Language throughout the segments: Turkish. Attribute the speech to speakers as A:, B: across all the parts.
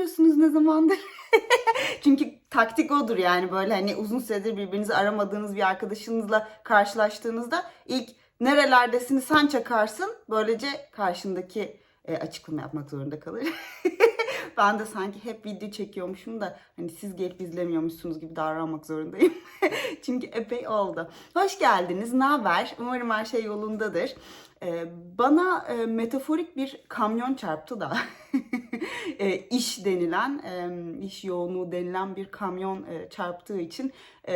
A: aramıyorsunuz ne zamandır? Çünkü taktik odur yani böyle hani uzun süredir birbirinizi aramadığınız bir arkadaşınızla karşılaştığınızda ilk nerelerdesini sen çakarsın. Böylece karşındaki e, açıklama yapmak zorunda kalır. ben de sanki hep video çekiyormuşum da hani siz gelip izlemiyormuşsunuz gibi davranmak zorundayım. Çünkü epey oldu. Hoş geldiniz. Ne haber? Umarım her şey yolundadır. Ee, bana e, metaforik bir kamyon çarptı da e, iş denilen, e, iş yoğunluğu denilen bir kamyon e, çarptığı için e,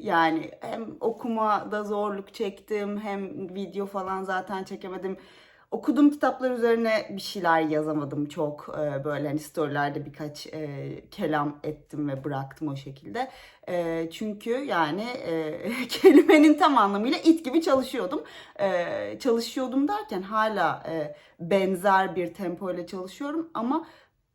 A: yani hem okumada zorluk çektim hem video falan zaten çekemedim. Okuduğum kitaplar üzerine bir şeyler yazamadım çok Ee, böyle hani storylerde birkaç e, kelam ettim ve bıraktım o şekilde. E, çünkü yani e, kelimenin tam anlamıyla it gibi çalışıyordum. E, çalışıyordum derken hala e, benzer bir tempo ile çalışıyorum ama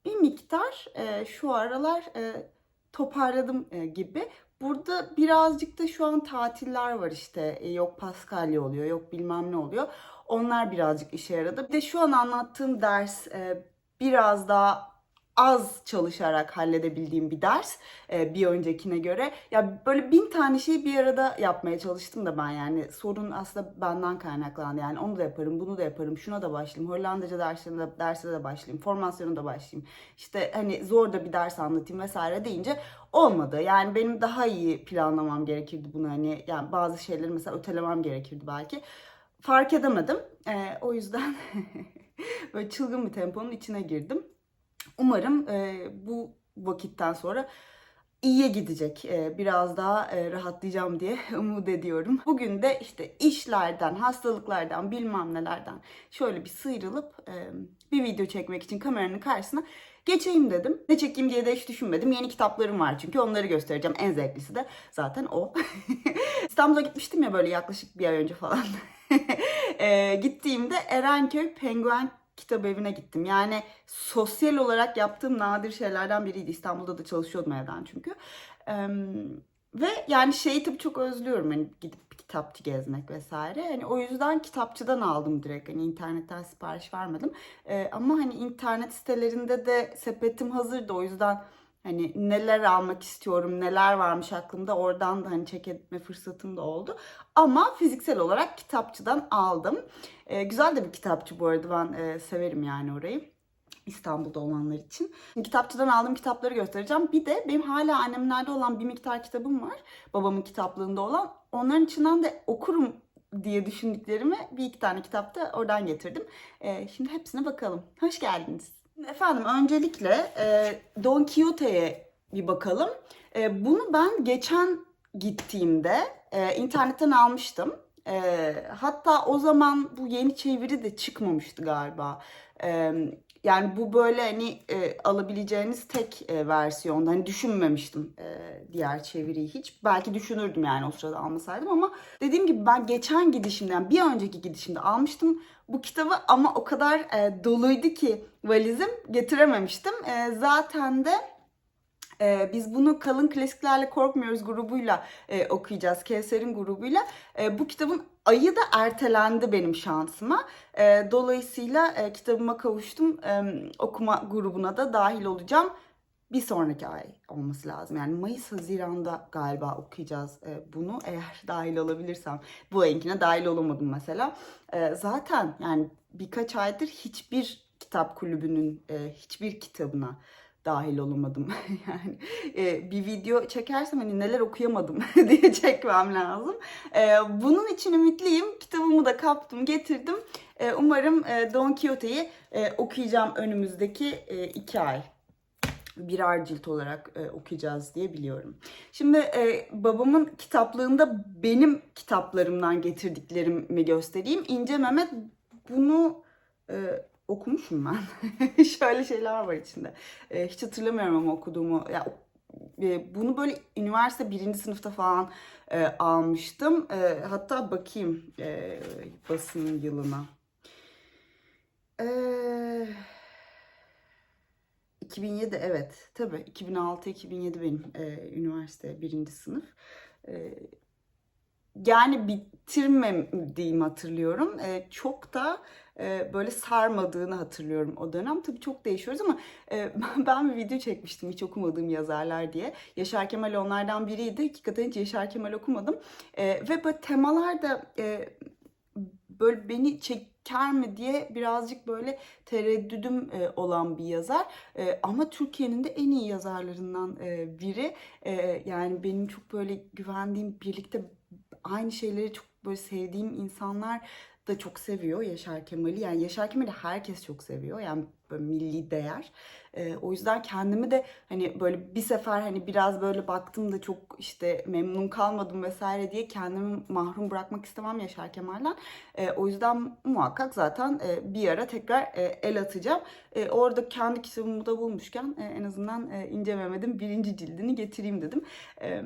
A: bir miktar e, şu aralar e, toparladım e, gibi. Burada birazcık da şu an tatiller var işte. E, yok Paskalya oluyor, yok bilmem ne oluyor. Onlar birazcık işe yaradı. Bir de şu an anlattığım ders e, biraz daha az çalışarak halledebildiğim bir ders e, bir öncekine göre. Ya böyle bin tane şeyi bir arada yapmaya çalıştım da ben yani sorun aslında benden kaynaklandı. Yani onu da yaparım, bunu da yaparım, şuna da başlayayım, Hollandaca derslerine de, derse de başlayayım, formasyona da başlayayım. İşte hani zor da bir ders anlatayım vesaire deyince olmadı. Yani benim daha iyi planlamam gerekirdi bunu hani yani bazı şeyleri mesela ötelemem gerekirdi belki. Fark edemedim. E, o yüzden böyle çılgın bir temponun içine girdim. Umarım e, bu vakitten sonra iyiye gidecek. E, biraz daha e, rahatlayacağım diye umut ediyorum. Bugün de işte işlerden, hastalıklardan, bilmem nelerden şöyle bir sıyrılıp e, bir video çekmek için kameranın karşısına geçeyim dedim. Ne çekeyim diye de hiç düşünmedim. Yeni kitaplarım var çünkü onları göstereceğim. En zevklisi de zaten o. İstanbul'a gitmiştim ya böyle yaklaşık bir ay önce falan. e, gittiğimde Erenköy Penguen kitap evine gittim. Yani sosyal olarak yaptığım nadir şeylerden biriydi. İstanbul'da da çalışıyordum evden çünkü. Ee, ve yani şeyi tabii çok özlüyorum hani gidip kitapçı gezmek vesaire. Hani o yüzden kitapçıdan aldım direkt. Hani internetten sipariş vermedim. Ee, ama hani internet sitelerinde de sepetim hazırdı. O yüzden Hani neler almak istiyorum, neler varmış aklımda oradan da hani check etme fırsatım da oldu. Ama fiziksel olarak kitapçıdan aldım. Ee, güzel de bir kitapçı bu arada ben e, severim yani orayı. İstanbul'da olanlar için. Kitapçıdan aldığım kitapları göstereceğim. Bir de benim hala annemlerde olan bir miktar kitabım var. Babamın kitaplığında olan. Onların içinden de okurum diye düşündüklerimi bir iki tane kitapta oradan getirdim. Ee, şimdi hepsine bakalım. Hoş geldiniz. Efendim öncelikle e, Don Quixote'ye bir bakalım. E, bunu ben geçen gittiğimde e, internetten almıştım. E, hatta o zaman bu yeni çeviri de çıkmamıştı galiba. E, yani bu böyle hani e, alabileceğiniz tek e, versiyonda. Hani düşünmemiştim e, diğer çeviriyi hiç. Belki düşünürdüm yani o sırada almasaydım ama dediğim gibi ben geçen gidişimden bir önceki gidişimde almıştım bu kitabı ama o kadar e, doluydu ki valizim getirememiştim. E, zaten de ee, biz bunu Kalın Klasiklerle Korkmuyoruz grubuyla e, okuyacağız. Kevser'in grubuyla. E, bu kitabın ayı da ertelendi benim şansıma. E, dolayısıyla e, kitabıma kavuştum. E, okuma grubuna da dahil olacağım. Bir sonraki ay olması lazım. Yani Mayıs Haziran'da galiba okuyacağız e, bunu. Eğer dahil olabilirsem. Bu ayınkine dahil olamadım mesela. E, zaten yani birkaç aydır hiçbir kitap kulübünün e, hiçbir kitabına dahil olamadım. yani bir video çekersem hani neler okuyamadım diye çekmem lazım. Bunun için ümitliyim. Kitabımı da kaptım, getirdim. Umarım Don Quixote'yi okuyacağım önümüzdeki iki ay birer cilt olarak e, okuyacağız diye biliyorum. Şimdi e, babamın kitaplığında benim kitaplarımdan getirdiklerimi göstereyim. İnce Mehmet bunu e, okumuşum ben. Şöyle şeyler var içinde. E, hiç hatırlamıyorum ama okuduğumu. Ya, e, bunu böyle üniversite birinci sınıfta falan e, almıştım. E, hatta bakayım e, basın yılına. Eee... 2007 evet tabii 2006-2007 benim e, üniversite birinci sınıf. E, yani bitirmediğimi hatırlıyorum. E, çok da e, böyle sarmadığını hatırlıyorum o dönem. Tabii çok değişiyoruz ama e, ben bir video çekmiştim hiç okumadığım yazarlar diye. Yaşar Kemal onlardan biriydi. Hakikaten hiç Yaşar Kemal okumadım. E, ve böyle temalar da e, böyle beni çeker mi diye birazcık böyle tereddüdüm e, olan bir yazar. E, ama Türkiye'nin de en iyi yazarlarından e, biri. Yani benim çok böyle güvendiğim, birlikte aynı şeyleri çok böyle sevdiğim insanlar da çok seviyor Yaşar Kemal'i. Yani Yaşar Kemal'i herkes çok seviyor. Yani böyle milli değer. Ee, o yüzden kendimi de hani böyle bir sefer hani biraz böyle baktım da çok işte memnun kalmadım vesaire diye kendimi mahrum bırakmak istemem Yaşar Kemal'den. Ee, o yüzden muhakkak zaten e, bir ara tekrar e, el atacağım. E, orada kendi kitabımı da bulmuşken e, en azından e, İnce Mehmet'in birinci cildini getireyim dedim. E,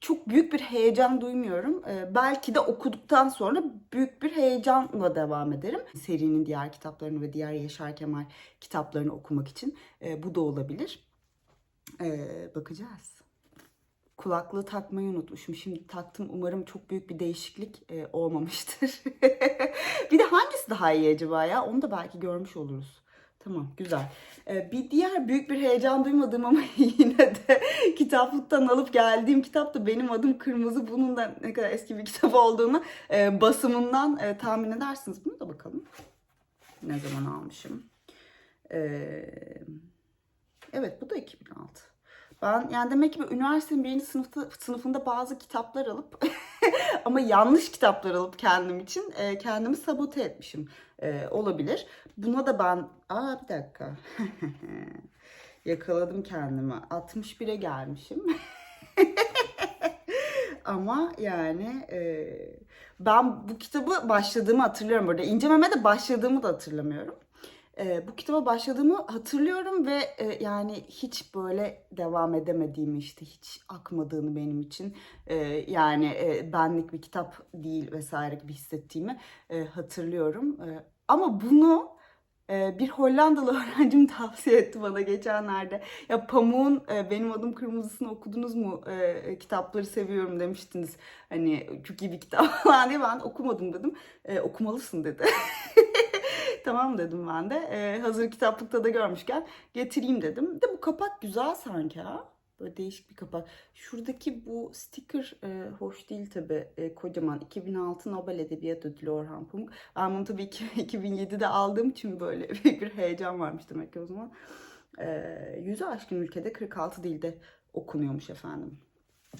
A: çok büyük bir heyecan duymuyorum. Ee, belki de okuduktan sonra büyük bir heyecanla devam ederim. Serinin diğer kitaplarını ve diğer Yaşar Kemal kitaplarını okumak için. Ee, bu da olabilir. Ee, bakacağız. Kulaklığı takmayı unutmuşum. Şimdi taktım. Umarım çok büyük bir değişiklik e, olmamıştır. bir de hangisi daha iyi acaba ya? Onu da belki görmüş oluruz. Tamam güzel. Ee, bir diğer büyük bir heyecan duymadığım ama yine de kitaplıktan alıp geldiğim kitap da benim adım Kırmızı. Bunun da ne kadar eski bir kitap olduğunu e, basımından e, tahmin edersiniz. Bunu da bakalım. Ne zaman almışım. Ee, evet bu da 2006. Ben yani demek ki üniversitenin birinci sınıfta, sınıfında bazı kitaplar alıp ama yanlış kitaplar alıp kendim için e, kendimi sabote etmişim. E, olabilir. Buna da ben... Aa bir dakika. Yakaladım kendimi. 61'e gelmişim. Ama yani e, ben bu kitabı başladığımı hatırlıyorum burada. İnce Mehmet'e başladığımı da hatırlamıyorum. E, bu kitaba başladığımı hatırlıyorum ve e, yani hiç böyle devam edemediğimi işte hiç akmadığını benim için e, yani e, benlik bir kitap değil vesaire gibi hissettiğimi hatırlıyorum. Ama bunu bir Hollandalı öğrencim tavsiye etti bana geçenlerde. Ya Pamuk'un Benim Adım Kırmızısını okudunuz mu? Kitapları seviyorum demiştiniz. Hani çok iyi bir kitap falan diye ben okumadım dedim. Okumalısın dedi. tamam dedim ben de. E, hazır kitaplıkta da görmüşken getireyim dedim. De bu kapak güzel sanki ha. Böyle değişik bir kapak. Şuradaki bu sticker e, hoş değil tabi. E, kocaman. 2006 Nobel Edebiyat Ödülü Orhan Pamuk. Ben bunu tabii ki 2007'de aldığım için böyle bir heyecan varmış demek ki o zaman. E, yüzü aşkın ülkede 46 dilde okunuyormuş efendim.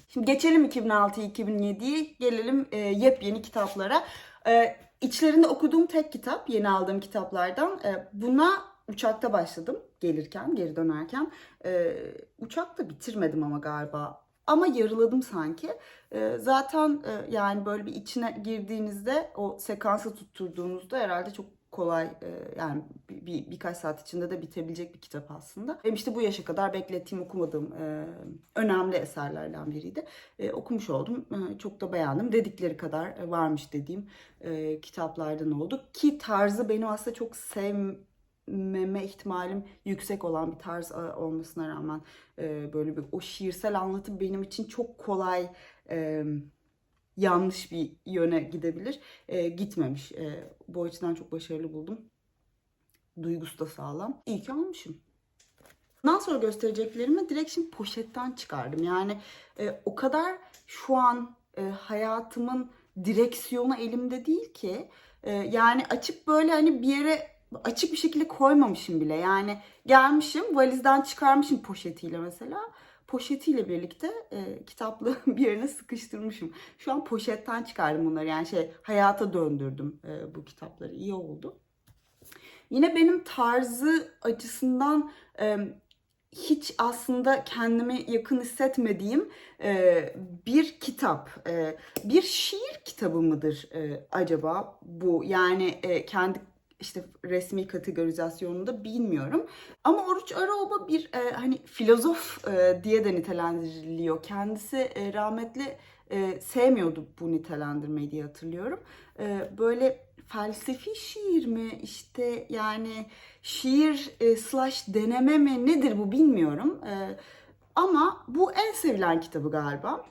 A: Şimdi geçelim 2006-2007'yi. Gelelim e, yepyeni kitaplara. E, içlerinde okuduğum tek kitap, yeni aldığım kitaplardan. E, buna uçakta başladım gelirken, geri dönerken. E, uçakta bitirmedim ama galiba. Ama yarıladım sanki. E, zaten yani böyle bir içine girdiğinizde, o sekansı tutturduğunuzda herhalde çok kolay e, yani bir, bir birkaç saat içinde de bitebilecek bir kitap aslında. Benim işte bu yaşa kadar beklettiğim okumadığım e, önemli eserlerden biriydi. E, okumuş oldum. Çok da beğendim. Dedikleri kadar varmış dediğim kitaplardan oldu. Ki tarzı benim aslında çok sevmeme ihtimalim yüksek olan bir tarz olmasına rağmen böyle bir o şiirsel anlatım benim için çok kolay e, yanlış bir yöne gidebilir. E, gitmemiş. E, bu açıdan çok başarılı buldum. Duygusu da sağlam. İyi ki almışım. Bundan sonra göstereceklerimi direkt şimdi poşetten çıkardım. Yani e, o kadar şu an e, hayatımın direksiyonu elimde değil ki. E, yani açıp böyle hani bir yere açık bir şekilde koymamışım bile. Yani gelmişim valizden çıkarmışım poşetiyle mesela poşetiyle birlikte e, kitaplığı bir yerine sıkıştırmışım. Şu an poşetten çıkardım bunları. Yani şey hayata döndürdüm e, bu kitapları. İyi oldu. Yine benim tarzı açısından e, hiç aslında kendime yakın hissetmediğim e, bir kitap. E, bir şiir kitabı mıdır e, acaba bu? Yani e, kendi işte resmi kategorizasyonunda bilmiyorum. Ama Oruç Araoba bir e, hani filozof e, diye de nitelendiriliyor. Kendisi e, rahmetli e, sevmiyordu bu nitelendirmeyi diye hatırlıyorum. E, böyle felsefi şiir mi işte yani şiir e, slash deneme mi nedir bu bilmiyorum. E, ama bu en sevilen kitabı galiba.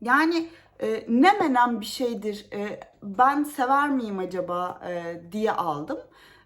A: Yani e, ne menem bir şeydir, e, ben sever miyim acaba e, diye aldım.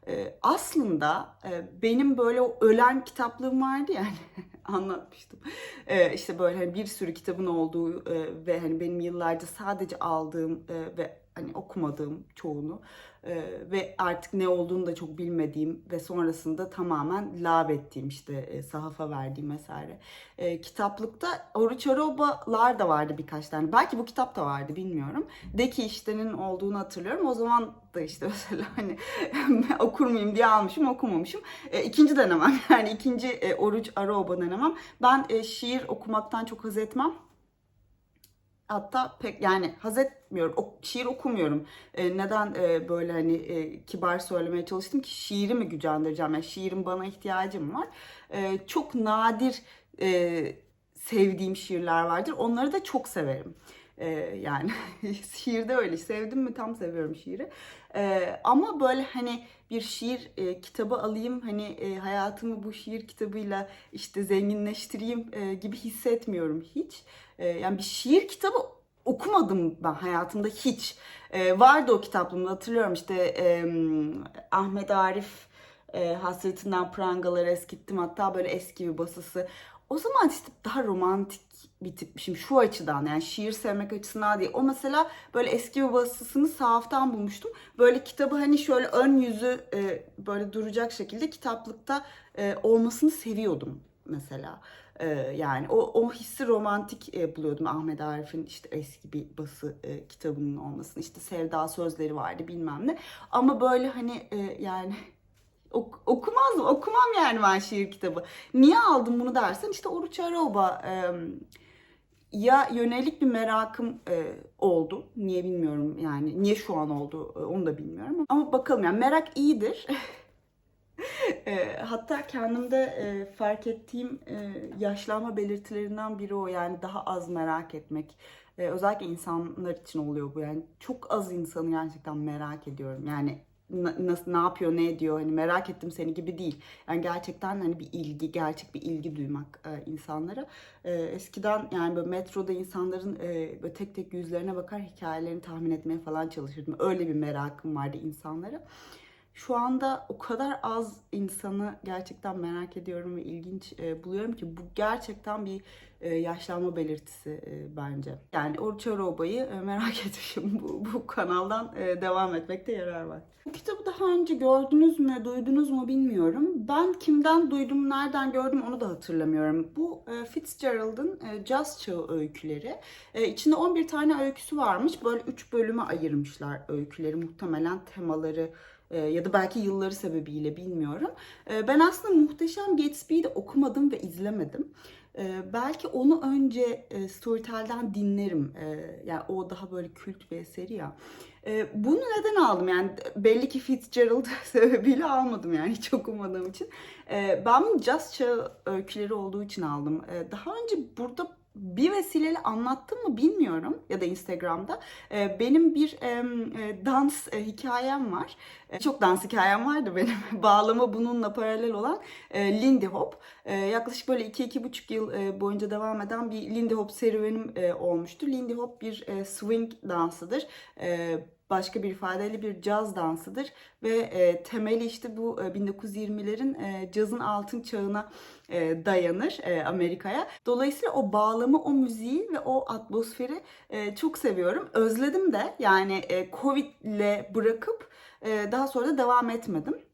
A: E, aslında e, benim böyle ölen kitaplığım vardı yani anlatmıştım. E, işte böyle hani bir sürü kitabın olduğu e, ve hani benim yıllarca sadece aldığım e, ve hani okumadığım çoğunu e, ve artık ne olduğunu da çok bilmediğim ve sonrasında tamamen lab ettiğim işte e, sahafa verdiğim vesaire. E, kitaplıkta Oruç Arobalar da vardı birkaç tane. Belki bu kitap da vardı bilmiyorum. Deki işlerinin olduğunu hatırlıyorum. O zaman da işte mesela hani okur muyum diye almışım okumamışım. E, ikinci denemem yani ikinci e, Oruç Aroba denemem. Ben e, şiir okumaktan çok haz etmem. Hatta pek yani haz etmiyorum. O, şiir okumuyorum. E, neden e, böyle hani e, kibar söylemeye çalıştım ki şiiri mi gücendireceğim? Yani şiirin bana ihtiyacım var. E, çok nadir e, sevdiğim şiirler vardır. Onları da çok severim. E, yani şiirde öyle. Sevdim mi tam seviyorum şiiri. E, ama böyle hani bir şiir e, kitabı alayım hani e, hayatımı bu şiir kitabıyla işte zenginleştireyim e, gibi hissetmiyorum hiç. E, yani bir şiir kitabı okumadım ben hayatımda hiç. E, vardı o kitaplığımda hatırlıyorum işte e, Ahmet Arif e, Hasretinden Prangalar eskittim hatta böyle eski bir basısı. O zaman işte daha romantik bir tipmişim şu açıdan yani şiir sevmek açısından değil. O mesela böyle eski bir basısını sahaftan bulmuştum. Böyle kitabı hani şöyle ön yüzü e, böyle duracak şekilde kitaplıkta e, olmasını seviyordum mesela. E, yani o, o hissi romantik e, buluyordum Ahmet Arif'in işte eski bir bası e, kitabının olmasını. İşte Sevda sözleri vardı bilmem ne. Ama böyle hani e, yani Ok, okumazdım, okumam yani ben şiir kitabı. Niye aldım bunu dersen işte Oruç Aroba e, ya yönelik bir merakım e, oldu. Niye bilmiyorum yani. Niye şu an oldu e, onu da bilmiyorum. Ama bakalım yani merak iyidir. e, hatta kendimde e, fark ettiğim e, yaşlanma belirtilerinden biri o. Yani daha az merak etmek. E, özellikle insanlar için oluyor bu yani. Çok az insanı gerçekten merak ediyorum. Yani nasıl ne yapıyor ne ediyor hani merak ettim seni gibi değil. Yani gerçekten hani bir ilgi gerçek bir ilgi duymak e, insanlara. E, eskiden yani böyle metroda insanların e, böyle tek tek yüzlerine bakar hikayelerini tahmin etmeye falan çalışırdım. Öyle bir merakım vardı insanlara. Şu anda o kadar az insanı gerçekten merak ediyorum ve ilginç e, buluyorum ki bu gerçekten bir e, yaşlanma belirtisi e, bence. Yani Oruç Aroba'yı e, merak etmişim bu, bu kanaldan e, devam etmekte yarar var. Bu kitabı daha önce gördünüz mü, duydunuz mu bilmiyorum. Ben kimden duydum, nereden gördüm onu da hatırlamıyorum. Bu e, Fitzgerald'ın e, Jazz Çağı öyküleri. E, içinde 11 tane öyküsü varmış. Böyle 3 bölüme ayırmışlar öyküleri. Muhtemelen temaları ya da belki yılları sebebiyle bilmiyorum. E, ben aslında Muhteşem Gatsby'yi de okumadım ve izlemedim. E, belki onu önce Storytel'den dinlerim. Yani o daha böyle kült bir eseri ya. Bunu neden aldım? Yani belli ki Fitzgerald sebebiyle almadım yani hiç okumadığım için. Ben bunu Just Çağı öyküleri olduğu için aldım. Daha önce burada bir vesileyle anlattım mı bilmiyorum ya da Instagram'da. Ee, benim bir e, dans e, hikayem var. E, çok dans hikayem vardı benim. Bağlama bununla paralel olan Lindy Hop. Yaklaşık böyle 2-2,5 yıl boyunca devam eden bir Lindy Hop serüvenim olmuştu. Lindy Hop bir swing dansıdır başka bir ifadeyle bir caz dansıdır ve e, temeli işte bu e, 1920'lerin e, cazın altın çağına e, dayanır e, Amerika'ya. Dolayısıyla o bağlamı, o müziği ve o atmosferi e, çok seviyorum. Özledim de yani e, Covid ile bırakıp e, daha sonra da devam etmedim.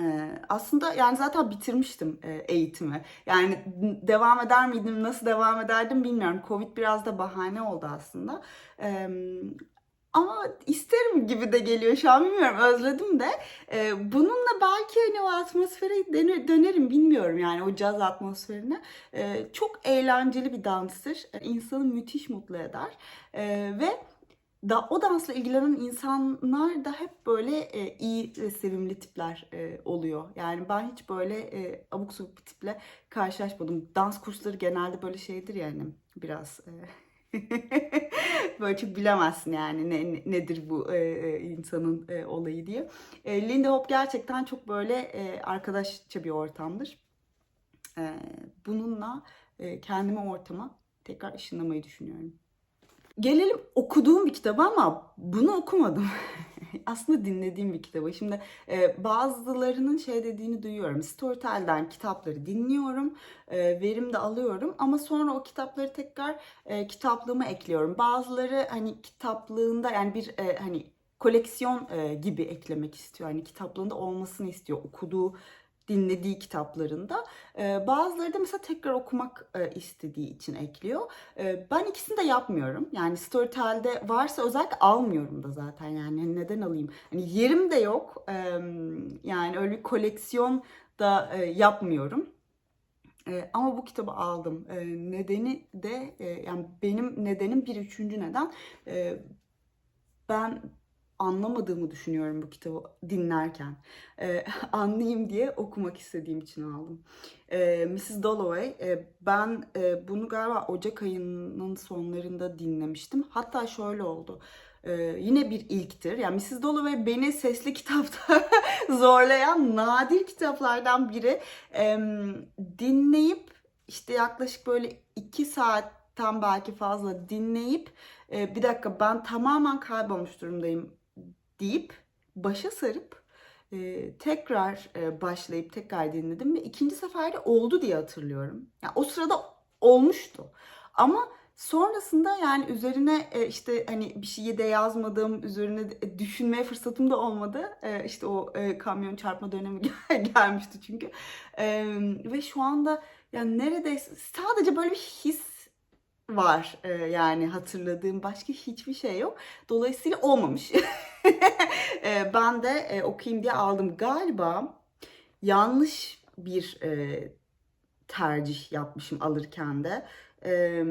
A: Ee, aslında yani zaten bitirmiştim e, eğitimi. Yani devam eder miydim, nasıl devam ederdim bilmiyorum. Covid biraz da bahane oldu aslında. Ama isterim gibi de geliyor şu an bilmiyorum özledim de. Ee, bununla belki hani o atmosfere döner, dönerim bilmiyorum yani o caz atmosferine. Ee, çok eğlenceli bir danstır. İnsanı müthiş mutlu eder. Ee, ve da o dansla ilgilenen insanlar da hep böyle e, iyi ve sevimli tipler e, oluyor. Yani ben hiç böyle e, abuk subuk bir tiple karşılaşmadım. Dans kursları genelde böyle şeydir yani biraz... E, Böyle çok bilemezsin yani ne, nedir bu e, e, insanın e, olayı diye. E, Lindy Hop gerçekten çok böyle e, arkadaşça bir ortamdır. E, bununla e, kendimi ortama tekrar ışınlamayı düşünüyorum. Gelelim okuduğum bir kitaba ama bunu okumadım. Aslında dinlediğim bir kitabı. Şimdi e, bazılarının şey dediğini duyuyorum. Storytel'den kitapları dinliyorum, e, verim de alıyorum ama sonra o kitapları tekrar e, kitaplığıma ekliyorum. Bazıları hani kitaplığında yani bir e, hani koleksiyon e, gibi eklemek istiyor. Hani kitaplığında olmasını istiyor okuduğu dinlediği kitaplarında. Bazıları da mesela tekrar okumak istediği için ekliyor. Ben ikisini de yapmıyorum. Yani Storytel'de varsa özellikle almıyorum da zaten yani Hani neden alayım? Hani yerim de yok. Yani öyle bir koleksiyon da yapmıyorum. Ama bu kitabı aldım. Nedeni de yani benim nedenim bir üçüncü neden. Ben anlamadığımı düşünüyorum bu kitabı dinlerken. Ee, anlayayım diye okumak istediğim için aldım. Ee, Mrs. Dalloway, e, ben e, bunu galiba Ocak ayının sonlarında dinlemiştim. Hatta şöyle oldu. Ee, yine bir ilktir. Yani Mrs. Dalloway beni sesli kitapta zorlayan nadir kitaplardan biri. Ee, dinleyip işte yaklaşık böyle iki saatten belki fazla dinleyip e, bir dakika ben tamamen kaybolmuş durumdayım deyip başa sarıp e, tekrar e, başlayıp tekrar dinledim ve ikinci seferde oldu diye hatırlıyorum. Yani o sırada olmuştu. Ama sonrasında yani üzerine e, işte hani bir şeyi de yazmadım, üzerine de düşünmeye fırsatım da olmadı. E, işte o e, kamyon çarpma dönemi gelmişti çünkü. E, ve şu anda yani neredeyse sadece böyle bir his var e, yani hatırladığım başka hiçbir şey yok. Dolayısıyla olmamış. E, ben de e, okuyayım diye aldım. Galiba yanlış bir e, tercih yapmışım alırken de. E,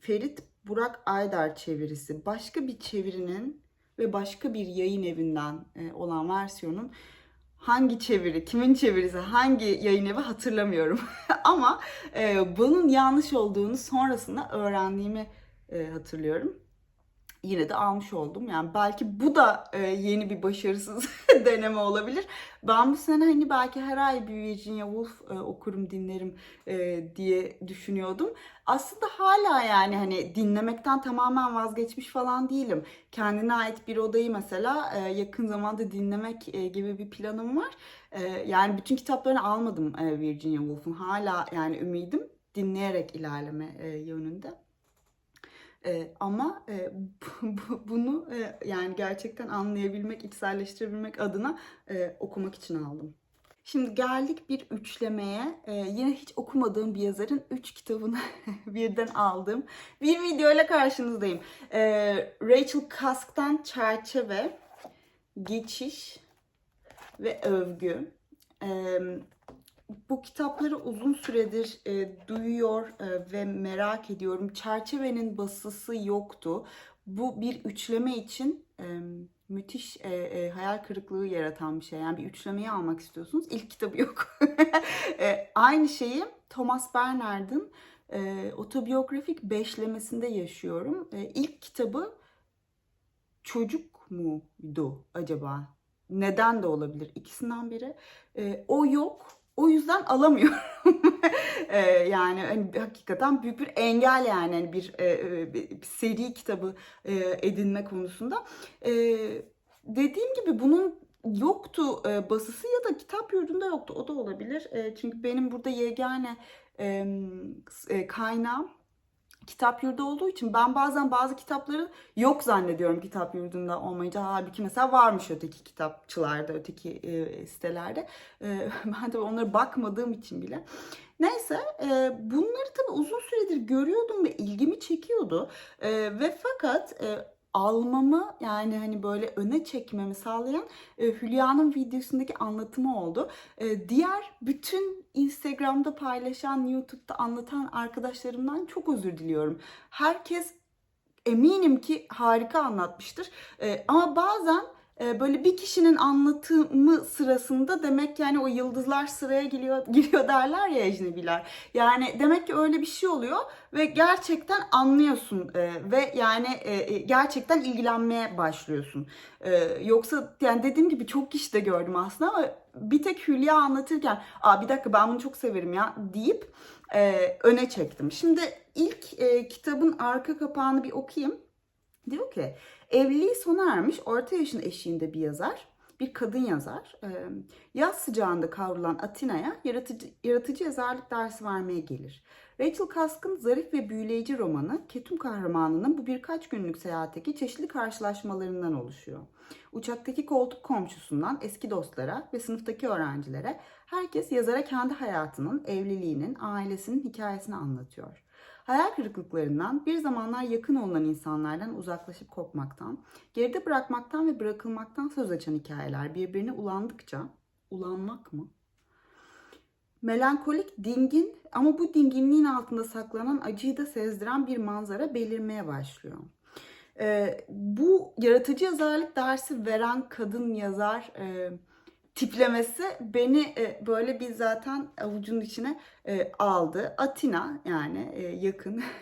A: Ferit Burak Aydar çevirisi. Başka bir çevirinin ve başka bir yayın evinden e, olan versiyonun hangi çeviri, kimin çevirisi, hangi yayın evi hatırlamıyorum. Ama e, bunun yanlış olduğunu sonrasında öğrendiğimi e, hatırlıyorum. Yine de almış oldum. Yani belki bu da e, yeni bir başarısız deneme olabilir. Ben bu sene hani belki her ay bir Virginia Woolf e, okurum, dinlerim e, diye düşünüyordum. Aslında hala yani hani dinlemekten tamamen vazgeçmiş falan değilim. Kendine ait bir odayı mesela e, yakın zamanda dinlemek e, gibi bir planım var. E, yani bütün kitaplarını almadım e, Virginia Woolf'un. Hala yani ümidim dinleyerek ilerleme e, yönünde. E, ama e, bu, bunu e, yani gerçekten anlayabilmek, içselleştirebilmek adına e, okumak için aldım. Şimdi geldik bir üçlemeye. Ee, yine hiç okumadığım bir yazarın üç kitabını birden aldım. Bir videoyla karşınızdayım. Ee, Rachel Cusk'tan Çerçeve, Geçiş ve Övgü. Ee, bu kitapları uzun süredir e, duyuyor e, ve merak ediyorum. Çerçevenin basısı yoktu. Bu bir üçleme için e, müthiş e, e, hayal kırıklığı yaratan bir şey. Yani bir üçlemeyi almak istiyorsunuz. İlk kitabı yok. e, aynı şeyi Thomas Bernhard'ın e, otobiyografik beşlemesinde yaşıyorum. E, ilk kitabı çocuk muydu acaba? Neden de olabilir? İkisinden biri. E, o yok. O yüzden alamıyorum. e, yani hani hakikaten büyük bir engel yani hani bir, e, bir seri kitabı e, edinme konusunda. E, dediğim gibi bunun yoktu e, basısı ya da kitap yurdunda yoktu. O da olabilir. E, çünkü benim burada yegane e, e, kaynağım kitap yurdu olduğu için ben bazen bazı kitapları yok zannediyorum kitap yurdunda olmayınca. Halbuki mesela varmış öteki kitapçılarda, öteki e, sitelerde. E, ben de onlara bakmadığım için bile. Neyse e, bunları tabii uzun süredir görüyordum ve ilgimi çekiyordu. E, ve fakat e, almamı yani hani böyle öne çekmemi sağlayan e, Hülya'nın videosundaki anlatımı oldu. E, diğer bütün Instagram'da paylaşan, YouTube'da anlatan arkadaşlarımdan çok özür diliyorum. Herkes eminim ki harika anlatmıştır. E, ama bazen böyle bir kişinin anlatımı sırasında demek yani o yıldızlar sıraya giriyor, giriyor derler ya ecnebiler. Yani demek ki öyle bir şey oluyor ve gerçekten anlıyorsun e, ve yani e, gerçekten ilgilenmeye başlıyorsun. Yoksa yani dediğim gibi çok kişi de gördüm aslında ama bir tek Hülya anlatırken Aa, bir dakika ben bunu çok severim ya deyip öne çektim. Şimdi ilk kitabın arka kapağını bir okuyayım. Diyor ki evliliği sona ermiş orta yaşın eşiğinde bir yazar, bir kadın yazar. Yaz sıcağında kavrulan Atina'ya yaratıcı, yaratıcı yazarlık dersi vermeye gelir. Rachel Cusk'ın zarif ve büyüleyici romanı Ketum kahramanının bu birkaç günlük seyahatteki çeşitli karşılaşmalarından oluşuyor. Uçaktaki koltuk komşusundan eski dostlara ve sınıftaki öğrencilere herkes yazara kendi hayatının, evliliğinin, ailesinin hikayesini anlatıyor. Hayal kırıklıklarından, bir zamanlar yakın olunan insanlardan uzaklaşıp kopmaktan, geride bırakmaktan ve bırakılmaktan söz açan hikayeler birbirine ulandıkça, ulanmak mı? Melankolik, dingin ama bu dinginliğin altında saklanan acıyı da sezdiren bir manzara belirmeye başlıyor. Ee, bu yaratıcı yazarlık dersi veren kadın yazar e, tiplemesi beni e, böyle bir zaten avucunun içine e, aldı. Atina yani e, yakın.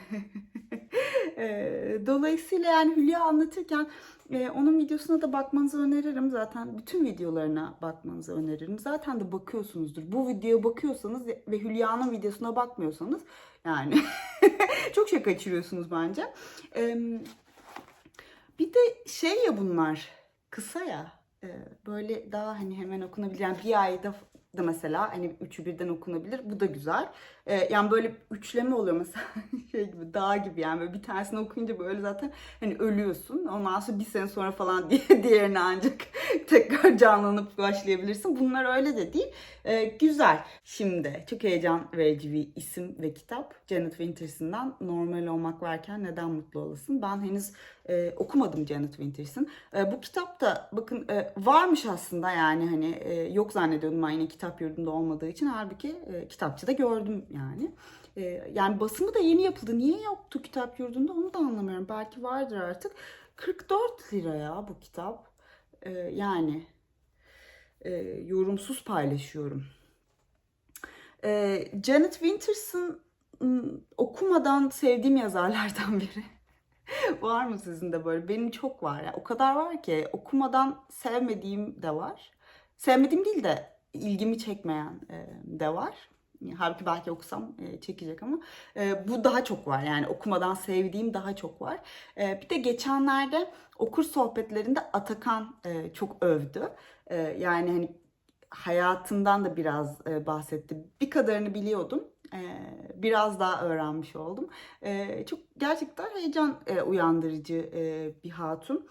A: E, dolayısıyla yani Hülya anlatırken e, onun videosuna da bakmanızı öneririm. Zaten bütün videolarına bakmanızı öneririm. Zaten de bakıyorsunuzdur. Bu videoya bakıyorsanız ve Hülya'nın videosuna bakmıyorsanız yani çok şey kaçırıyorsunuz bence. E, bir de şey ya bunlar kısa ya böyle daha hani hemen okunabilir. Yani bir ayda da mesela hani üçü birden okunabilir. Bu da güzel. E, yani böyle üçleme oluyor mesela şey gibi dağ gibi yani böyle bir tanesini okuyunca böyle zaten hani ölüyorsun. Ondan sonra bir sene sonra falan diye diğerini ancak tekrar canlanıp başlayabilirsin. Bunlar öyle de değil. E, güzel. Şimdi çok heyecan verici bir isim ve kitap. Janet Winters'ından Normal Olmak Varken Neden Mutlu Olasın. Ben henüz e, okumadım Janet Winters'ın. E, bu kitap da bakın e, varmış aslında yani hani e, yok zannediyordum ben yine kitap yurdunda olmadığı için. Halbuki e, kitapçıda gördüm. E, yani basımı da yeni yapıldı. Niye yoktu kitap yurdunda onu da anlamıyorum. Belki vardır artık. 44 lira ya bu kitap. E, yani e, yorumsuz paylaşıyorum. E, Janet Winters'ın ım, okumadan sevdiğim yazarlardan biri. var mı sizin de böyle? Benim çok var ya. O kadar var ki okumadan sevmediğim de var. Sevmediğim değil de ilgimi çekmeyen e, de var. Halbuki belki okusam e, çekecek ama e, bu daha çok var. Yani okumadan sevdiğim daha çok var. E, bir de geçenlerde okur sohbetlerinde Atakan çok övdü. Yani hani hayatından da biraz bahsetti. Bir kadarını biliyordum. Biraz daha öğrenmiş oldum. Çok gerçekten heyecan uyandırıcı bir hatun.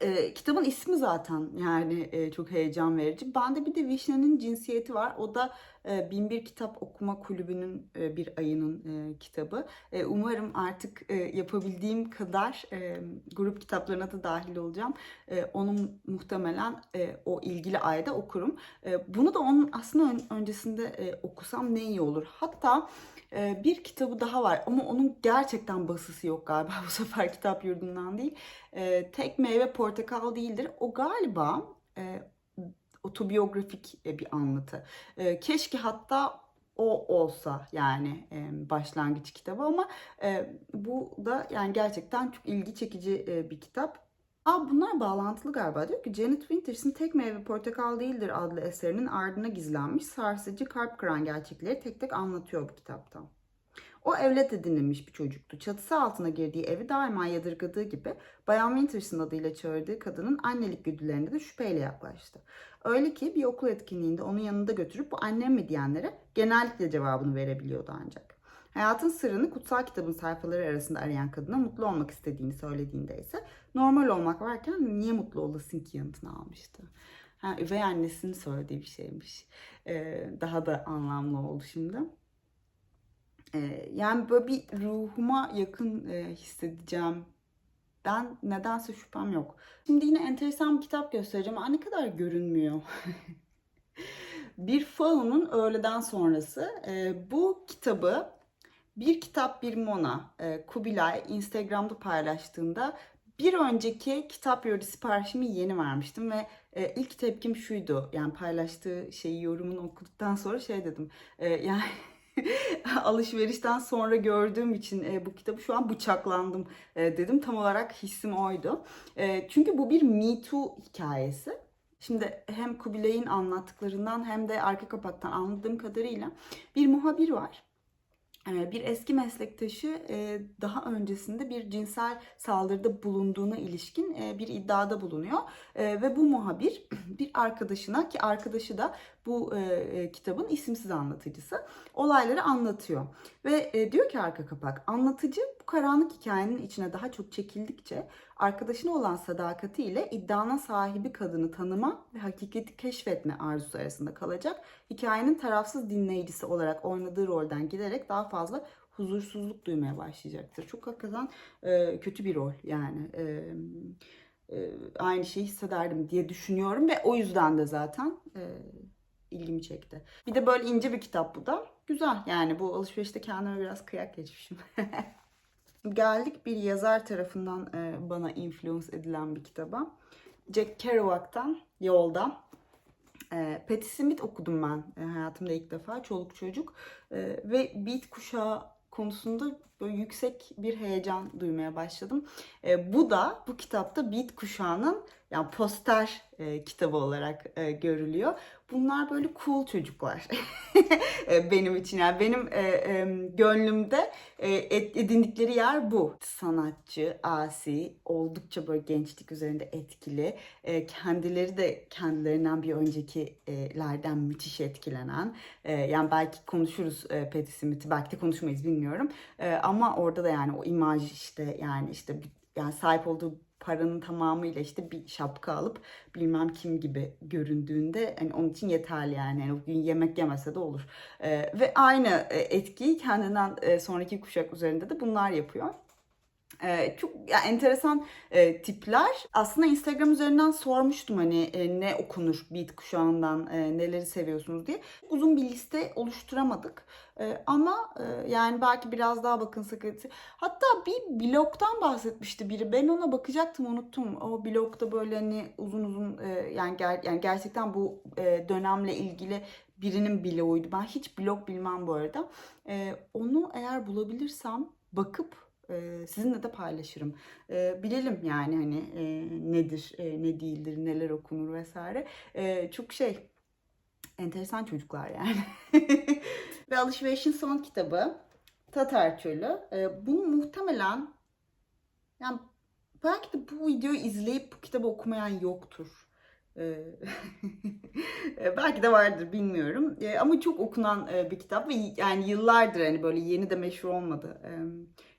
A: E, kitabın ismi zaten yani e, çok heyecan verici. Bende bir de Vişne'nin cinsiyeti var. O da e, Binbir Kitap Okuma Kulübü'nün e, bir ayının e, kitabı. E, umarım artık e, yapabildiğim kadar e, grup kitaplarına da dahil olacağım. E, onu muhtemelen e, o ilgili ayda okurum. E, bunu da onun aslında ön- öncesinde e, okusam ne iyi olur. Hatta e, bir kitabı daha var ama onun gerçekten basısı yok galiba bu sefer kitap yurdundan değil. E, Tek Meyve Portakal değildir. O galiba e, otobiyografik e, bir anlatı. E, keşke hatta o olsa yani e, başlangıç kitabı ama e, bu da yani gerçekten çok ilgi çekici bir kitap. Aa, bunlar bağlantılı galiba. Diyor ki Janet Winters'ın Tek Meyve Portakal Değildir adlı eserinin ardına gizlenmiş sarsıcı kalp kıran gerçekleri tek tek anlatıyor bu kitapta. O evlat edinilmiş bir çocuktu. Çatısı altına girdiği evi daima yadırgadığı gibi Bayan Winters'ın adıyla çağırdığı kadının annelik güdülerine de şüpheyle yaklaştı. Öyle ki bir okul etkinliğinde onu yanında götürüp bu annem mi diyenlere genellikle cevabını verebiliyordu ancak. Hayatın sırrını kutsal kitabın sayfaları arasında arayan kadına mutlu olmak istediğini söylediğinde ise normal olmak varken niye mutlu olasın ki yanıtını almıştı. Ha, üvey annesinin söylediği bir şeymiş. Ee, daha da anlamlı oldu şimdi. Ee, yani böyle bir ruhuma yakın e, hissedeceğim. Ben nedense şüphem yok. Şimdi yine enteresan bir kitap göstereceğim. Aa, ne kadar görünmüyor. bir Faun'un öğleden sonrası. Ee, bu kitabı bir kitap bir Mona e, Kubilay Instagram'da paylaştığında bir önceki kitap yurdu siparişimi yeni vermiştim ve e, ilk tepkim şuydu. Yani paylaştığı şeyi yorumunu okuduktan sonra şey dedim. E, yani alışverişten sonra gördüğüm için e, bu kitabı şu an bıçaklandım e, dedim. Tam olarak hissim oydu. E, çünkü bu bir Me Too hikayesi. Şimdi hem Kubilay'ın anlattıklarından hem de arka kapaktan anladığım kadarıyla bir muhabir var. Ee, Bir eski meslektaşı e, daha öncesinde bir cinsel saldırıda bulunduğuna ilişkin e, bir iddiada bulunuyor. E, Ve bu muhabir bir arkadaşına ki arkadaşı da bu e, kitabın isimsiz anlatıcısı olayları anlatıyor. Ve e, diyor ki arka kapak anlatıcı bu karanlık hikayenin içine daha çok çekildikçe arkadaşına olan sadakatiyle iddianın sahibi kadını tanıma ve hakikati keşfetme arzusu arasında kalacak. Hikayenin tarafsız dinleyicisi olarak oynadığı rolden giderek daha fazla huzursuzluk duymaya başlayacaktır. Çok hakikaten e, kötü bir rol yani. E, e, aynı şeyi hissederdim diye düşünüyorum ve o yüzden de zaten e, ilgimi çekti. Bir de böyle ince bir kitap bu da. Güzel yani bu alışverişte kendime biraz kıyak geçmişim. Geldik bir yazar tarafından e, bana influence edilen bir kitaba. Jack Kerouac'tan Yolda. E, Patti Smith okudum ben e, hayatımda ilk defa çoluk çocuk E, ve beat kuşağı konusunda böyle yüksek bir heyecan duymaya başladım. E, bu da bu kitapta beat kuşağının yani poster e, kitabı olarak e, görülüyor. Bunlar böyle cool çocuklar E, benim için yani benim e, e, gönlümde e, ed- edindikleri yer bu. Sanatçı, asi, oldukça böyle gençlik üzerinde etkili. E, kendileri de kendilerinden bir öncekilerden müthiş etkilenen. E, yani belki konuşuruz e, Patti Smith'i, belki de konuşmayız bilmiyorum. E, ama orada da yani o imaj işte yani işte yani sahip olduğu paranın tamamıyla işte bir şapka alıp bilmem kim gibi göründüğünde hani onun için yeterli yani. yani o gün yemek yemese de olur. E, ve aynı e, etkiyi kendinden e, sonraki kuşak üzerinde de bunlar yapıyor. Ee, çok ya, enteresan e, tipler. Aslında Instagram üzerinden sormuştum hani e, ne okunur beat kuşağından e, neleri seviyorsunuz diye. Uzun bir liste oluşturamadık. E, ama e, yani belki biraz daha bakınsak. Hatta bir blogdan bahsetmişti biri. Ben ona bakacaktım unuttum. O blogda böyle hani uzun uzun e, yani, ger- yani gerçekten bu e, dönemle ilgili birinin bloğuydu. Ben hiç blog bilmem bu arada. E, onu eğer bulabilirsem bakıp e, sizinle de paylaşırım. Bilelim yani hani nedir, ne değildir, neler okunur vesaire. Çok şey enteresan çocuklar yani. Ve alışverişin son kitabı Tatar Çölü. E, bunu muhtemelen yani belki de bu videoyu izleyip bu kitabı okumayan yoktur. Belki de vardır bilmiyorum. Ama çok okunan bir kitap ve yani yıllardır hani böyle yeni de meşhur olmadı.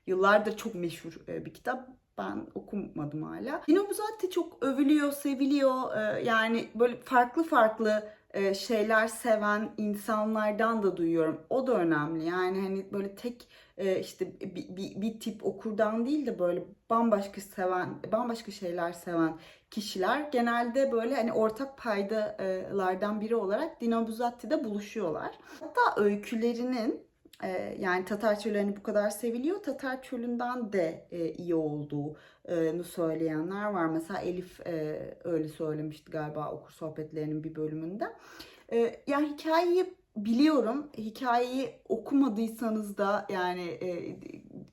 A: Yıllardır çok meşhur e, bir kitap. Ben okumadım hala. Yine bu zaten çok övülüyor, seviliyor. E, Yani böyle farklı farklı e, şeyler seven insanlardan da duyuyorum. O da önemli. Yani hani böyle tek işte bir, bir, bir tip okurdan değil de böyle bambaşka seven, bambaşka şeyler seven kişiler genelde böyle hani ortak paydalardan biri olarak Dino Buzzatti'de buluşuyorlar. Hatta öykülerinin ee, yani Tatar Çölü hani bu kadar seviliyor. Tatar Çölü'nden de e, iyi olduğunu söyleyenler var. Mesela Elif e, öyle söylemişti galiba okur sohbetlerinin bir bölümünde. E, yani hikayeyi biliyorum. Hikayeyi okumadıysanız da yani e,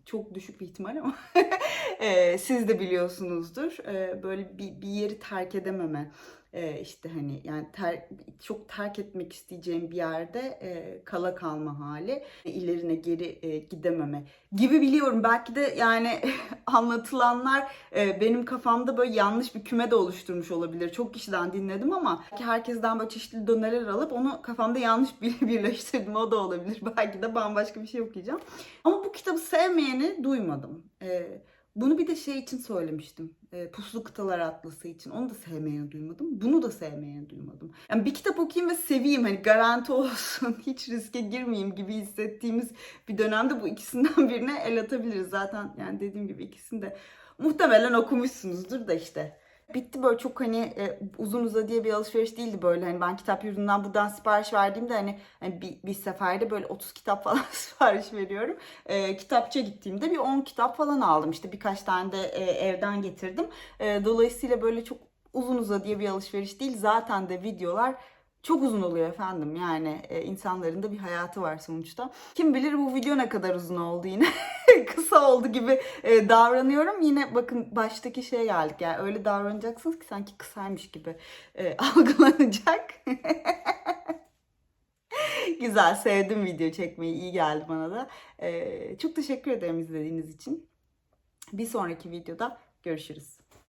A: çok düşük bir ihtimal ama siz de biliyorsunuzdur. Böyle bir, bir yeri terk edememe e, işte hani yani ter, çok terk etmek isteyeceğim bir yerde e, kala kalma hali, ilerine geri e, gidememe gibi biliyorum. Belki de yani anlatılanlar e, benim kafamda böyle yanlış bir küme de oluşturmuş olabilir. Çok kişiden dinledim ama belki herkesten böyle çeşitli döneler alıp onu kafamda yanlış bir birleştirdim. O da olabilir. Belki de bambaşka bir şey okuyacağım. Ama bu kitabı sevmeyeni duymadım. E, bunu bir de şey için söylemiştim. E, Puslu Kıtalar Atlası için. Onu da sevmeyeni duymadım. Bunu da sevmeyeni duymadım. Yani bir kitap okuyayım ve seveyim. Hani garanti olsun. Hiç riske girmeyeyim gibi hissettiğimiz bir dönemde bu ikisinden birine el atabiliriz. Zaten yani dediğim gibi ikisini de muhtemelen okumuşsunuzdur da işte. Bitti böyle çok hani e, uzun uza diye bir alışveriş değildi böyle hani ben kitap yurdundan buradan sipariş verdiğimde hani, hani bir, bir seferde böyle 30 kitap falan sipariş veriyorum. E, kitapçıya gittiğimde bir 10 kitap falan aldım işte birkaç tane de e, evden getirdim. E, dolayısıyla böyle çok uzun uza diye bir alışveriş değil zaten de videolar çok uzun oluyor efendim yani e, insanların da bir hayatı var sonuçta. Kim bilir bu video ne kadar uzun oldu yine. Kısa oldu gibi e, davranıyorum. Yine bakın baştaki şeye geldik yani öyle davranacaksınız ki sanki kısaymış gibi e, algılanacak. Güzel, sevdim video çekmeyi. iyi geldi bana da. Ee, çok teşekkür ederim izlediğiniz için. Bir sonraki videoda görüşürüz.